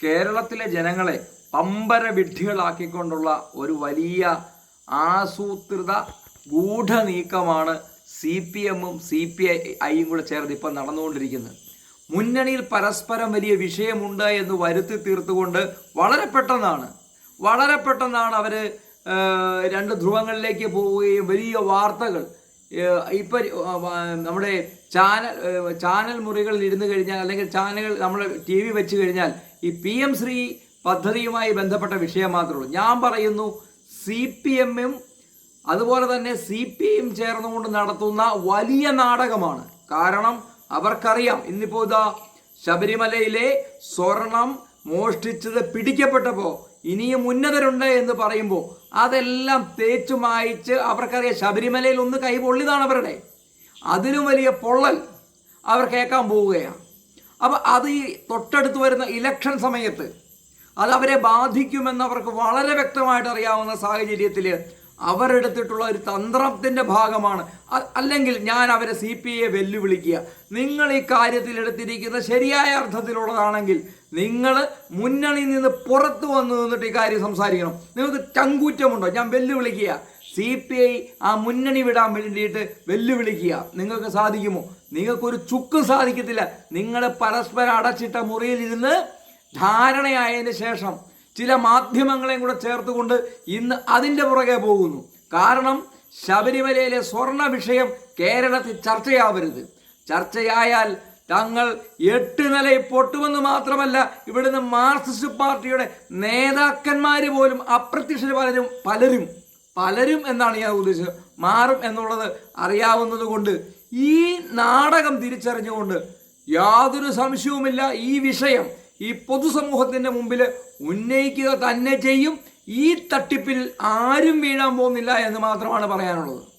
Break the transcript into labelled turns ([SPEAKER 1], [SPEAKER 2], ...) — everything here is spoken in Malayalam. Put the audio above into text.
[SPEAKER 1] കേരളത്തിലെ ജനങ്ങളെ പമ്പര വിഡ്ഢികളാക്കിക്കൊണ്ടുള്ള ഒരു വലിയ ആസൂത്രിത ഗൂഢനീക്കമാണ് സി പി എമ്മും സി പി ഐയും കൂടെ ചേർന്ന് ഇപ്പം നടന്നുകൊണ്ടിരിക്കുന്നത്. മുന്നണിയിൽ പരസ്പരം വലിയ വിഷയമുണ്ട് എന്ന് വരുത്തി തീർത്തുകൊണ്ട് വളരെ പെട്ടെന്നാണ് വളരെ പെട്ടെന്നാണ് അവർ രണ്ട് ധ്രുവങ്ങളിലേക്ക് പോവുകയും വലിയ വാർത്തകൾ ഇപ്പൊ നമ്മുടെ ചാനൽ ചാനൽ മുറികളിൽ ഇരുന്ന് കഴിഞ്ഞാൽ അല്ലെങ്കിൽ ചാനലുകൾ നമ്മൾ ടി വി വെച്ച് കഴിഞ്ഞാൽ ഈ പി എം ശ്രീ പദ്ധതിയുമായി ബന്ധപ്പെട്ട വിഷയം മാത്രമേ ഉള്ളൂ. ഞാൻ പറയുന്നു സി പി എമ്മും അതുപോലെ തന്നെ സി പി എം ചേർന്നുകൊണ്ട് നടത്തുന്ന വലിയ നാടകമാണ്. കാരണം അവർക്കറിയാം ഇന്നിപ്പോ ഇതാ ശബരിമലയിലെ സ്വർണം മോഷ്ടിച്ചത് പിടിക്കപ്പെട്ടപ്പോൾ ഇനിയും ഉന്നതരുണ്ട് എന്ന് പറയുമ്പോൾ അതെല്ലാം തേച്ചു മായിച്ച് അവർക്കറിയാം ശബരിമലയിൽ ഒന്ന് കൈ പൊള്ളിതാണ് അവരുടെ. അതിലും വലിയ പൊള്ളൽ അവർ കേൾക്കാൻ പോവുകയാണ്. അപ്പം അത് ഈ തൊട്ടടുത്ത് വരുന്ന ഇലക്ഷൻ സമയത്ത് അത് അവരെ ബാധിക്കുമെന്ന് അവർക്ക് വളരെ വ്യക്തമായിട്ട് അറിയാവുന്ന സാഹചര്യത്തിൽ അവരെടുത്തിട്ടുള്ള ഒരു തന്ത്രത്തിന്റെ ഭാഗമാണ്. അല്ലെങ്കിൽ ഞാൻ അവരെ സി പി ഐയെ വെല്ലുവിളിക്കുക. നിങ്ങൾ ഈ കാര്യത്തിൽ എടുത്തിരിക്കുന്ന ശരിയായ അർത്ഥത്തിലുള്ളതാണെങ്കിൽ നിങ്ങൾ മുന്നണിയിൽ നിന്ന് പുറത്തു വന്നു നിന്നിട്ട് ഈ കാര്യം സംസാരിക്കണം. നിങ്ങൾക്ക് ചങ്കൂറ്റമുണ്ടോ? ഞാൻ വെല്ലുവിളിക്കുക. സി പി ഐ ആ മുന്നണി വിടാൻ വേണ്ടിയിട്ട് വെല്ലുവിളിക്കുക. നിങ്ങൾക്ക് സാധിക്കുമോ? നിങ്ങൾക്കൊരു ചുക്ക് സാധിക്കത്തില്ല. നിങ്ങൾ പരസ്പരം അടച്ചിട്ട മുറിയിൽ ഇരുന്ന് ധാരണയായതിന് ശേഷം ചില മാധ്യമങ്ങളെയും കൂടെ ചേർത്തുകൊണ്ട് ഇന്ന് അതിന്റെ പുറകെ പോകുന്നു. കാരണം ശബരിമലയിലെ സ്വർണ വിഷയം കേരളത്തിൽ ചർച്ചയാവരുത്. ചർച്ചയായാൽ തങ്ങൾ എട്ട് നിലയിൽ പൊട്ടുമെന്ന് മാത്രമല്ല ഇവിടുന്ന് മാർക്സിസ്റ്റ് പാർട്ടിയുടെ നേതാക്കന്മാർ പോലും അപ്രത്യക്ഷ പലരും പലരും പലരും എന്നാണ് ഞാൻ ഉദ്ദേശിച്ചത്. മാറും എന്നുള്ളത് അറിയാവുന്നത് കൊണ്ട് ഈ നാടകം തിരിച്ചറിഞ്ഞുകൊണ്ട് യാതൊരു സംശയവുമില്ല ഈ വിഷയം. ഈ പൊതുസമൂഹത്തിന്റെ മുമ്പിൽ ഉന്നയിക്കുക തന്നെ ചെയ്യും. ഈ തട്ടിപ്പിൽ ആരും വീഴാൻ പോകുന്നില്ല എന്ന് മാത്രമാണ് പറയാനുള്ളത്.